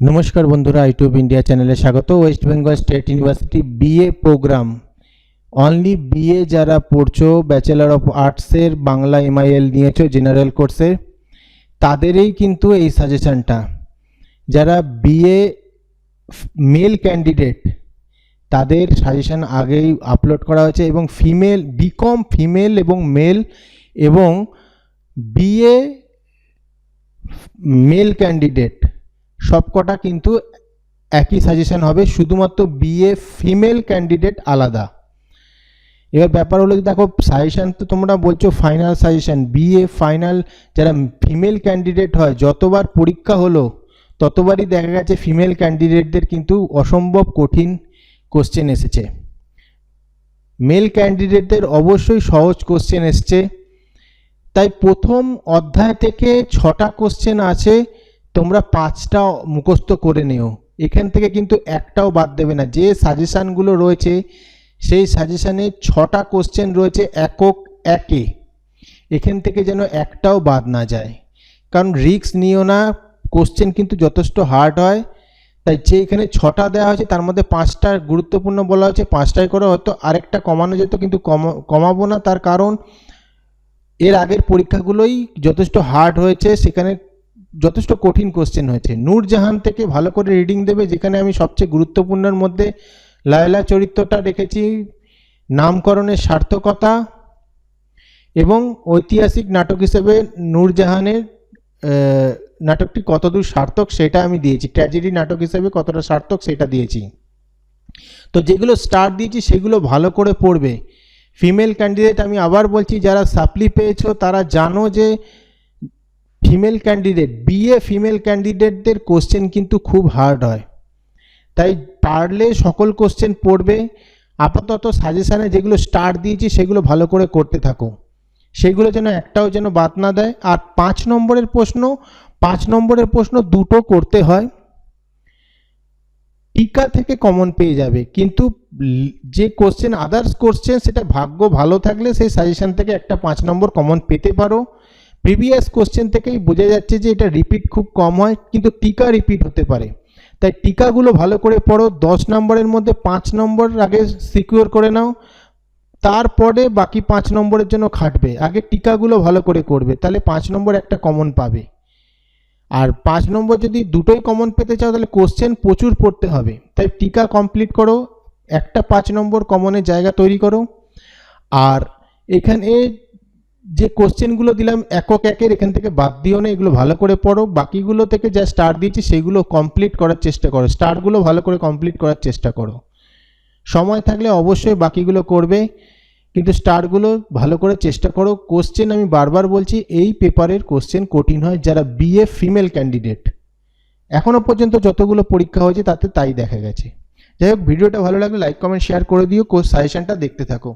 নমস্কার বন্ধুরা, YouTube India চ্যানেলে স্বাগত। West Bengal state university BA programme only BA যারা পড়ছো ব্যাচেলার অফ আর্টসের বাংলা এমআইএল নিয়েছো জেনারেল কোর্সে তাদেরই কিন্তু এই সাজেশনটা যারা বিএ মেল ক্যান্ডিডেট তাদের সাজেশন আগেই আপলোড করা হয়েছে এবং ফিমেল বিকম ফিমেল এবং মেল এবং বিএ মেল ক্যান্ডিডেট সবকটা কিন্তু একই সাজেশন হবে, শুধুমাত্র বিএ ফিমেল ক্যান্ডিডেট আলাদা। এবার ব্যাপার হলো দেখো সাজেশান তো তোমরা বলছো ফাইনাল সাজেশন বিএ ফাইনাল যারা ফিমেল ক্যান্ডিডেট হয়, যতবার পরীক্ষা হলো, ততবারই দেখা গেছে ফিমেল ক্যান্ডিডেটদের কিন্তু অসম্ভব কঠিন কোশ্চেন এসেছে। মেল ক্যান্ডিডেটদের অবশ্যই সহজ কোশ্চেন এসছে। তাই প্রথম অধ্যায় থেকে ছটা কোশ্চেন আছে। তোমরা পাঁচটা মুখস্থ করে নিও। এখান থেকে কিন্তু একটাও বাদ দেবে না। যে সাজেশানগুলো রয়েছে, সেই সাজেশানে ছটা কোশ্চেন রয়েছে একক একে। এখান থেকে যেন একটাও বাদ না যায়। কারণ রিস্ক নিও না কোশ্চেন কিন্তু যথেষ্ট হার্ড হয়। তাই যে এখানে ছটা দেওয়া হয়েছে, তার মধ্যে পাঁচটা গুরুত্বপূর্ণ বলা হয়েছে পাঁচটাই করে হয়তো আরেকটা কমানো যেত, কিন্তু কমা, কমাবো না। তার কারণ, এর আগের পরীক্ষাগুলোই যথেষ্ট হার্ড হয়েছে। সেখানে যথেষ্ট কঠিন কোশ্চেন হয়েছে। নূরজাহান থেকে ভালো করে রিডিং দেবে, যেখানে আমি সবচেয়ে গুরুত্বপূর্ণের মধ্যে লায়লা চরিত্রটা রেখেছি। নামকরণের সার্থকতা এবং ঐতিহাসিক নাটক হিসেবে নূরজাহানের নাটকটি কতদূর সার্থক সেটা আমি দিয়েছি। ট্র্যাজেডি নাটক হিসেবে কতটা সার্থক সেটা দিয়েছি। তো যেগুলো স্টার দিয়েছি, সেগুলো ভালো করে পড়বে। ফিমেল ক্যান্ডিডেট আমি আবার বলছি, যারা সাপ্লি পেয়েছ, তারা জানো যে ফিমেল ক্যান্ডিডেট বিএ ফিমেল ক্যান্ডিডেটদের কোশ্চেন কিন্তু খুব হার্ড হয়। তাই পারলে সকল কোশ্চেন পড়বে। আপাতত সাজেশানে যেগুলো স্টার দিয়েছি, সেগুলো ভালো করে করতে থাকো। সেগুলো যেন একটাও যেন বাদ না দেয়। আর পাঁচ নম্বরের প্রশ্ন, পাঁচ নম্বরের প্রশ্ন দুটো করতে হয়। টিকা থেকে কমন পেয়ে যাবে। কিন্তু যে কোশ্চেন আদার্স কোশ্চেন সেটা ভাগ্য ভালো থাকলে সেই সাজেশান থেকে একটা পাঁচ নম্বর কমন পেতে পারো। প্রিভিয়াস কোশ্চেন থেকেই বোঝা যাচ্ছে যে এটা রিপিট খুব কম হয়, কিন্তু টিকা রিপিট হতে পারে। তাই টিকাগুলো ভালো করে পড়ো, দশ নম্বরের মধ্যে পাঁচ নম্বর আগে সিকিউর করে নাও, তারপরে বাকি পাঁচ নম্বরের জন্য খাটবে। আগে টিকাগুলো ভালো করে করবে, তাহলে পাঁচ নম্বর একটা কমন পাবে। আর পাঁচ নম্বর যদি দুটোই কমন পেতে চাও, তাহলে কোশ্চেন প্রচুর পড়তে হবে। তাই টিকা কমপ্লিট করো, একটা পাঁচ নম্বর কমনের জায়গা তৈরি করো। আর এখানে যে কোশ্চেনগুলো দিলাম একক একের, এখান থেকে বাদ দিও না, এগুলো ভালো করে পড়ো। বাকিগুলো থেকে যা স্টার দিয়েছি সেগুলো কমপ্লিট করার চেষ্টা করো। স্টারগুলো ভালো করে কমপ্লিট করার চেষ্টা করো। সময় থাকলে অবশ্যই বাকিগুলো করবে, কিন্তু স্টারগুলো ভালো করে চেষ্টা করো। কোশ্চেন আমি বারবার বলছি, এই পেপারের কোশ্চেন কঠিন হয় যারা বিএ ফিমেল ক্যান্ডিডেট এখনও পর্যন্ত যতগুলো পরীক্ষা হয়েছে তাতে তাই দেখা গেছে। যাই হোক, ভিডিওটা ভালো লাগলে লাইক কমেন্ট শেয়ার করে দিও। কোর্স সাজেশনটা দেখতে থাকো।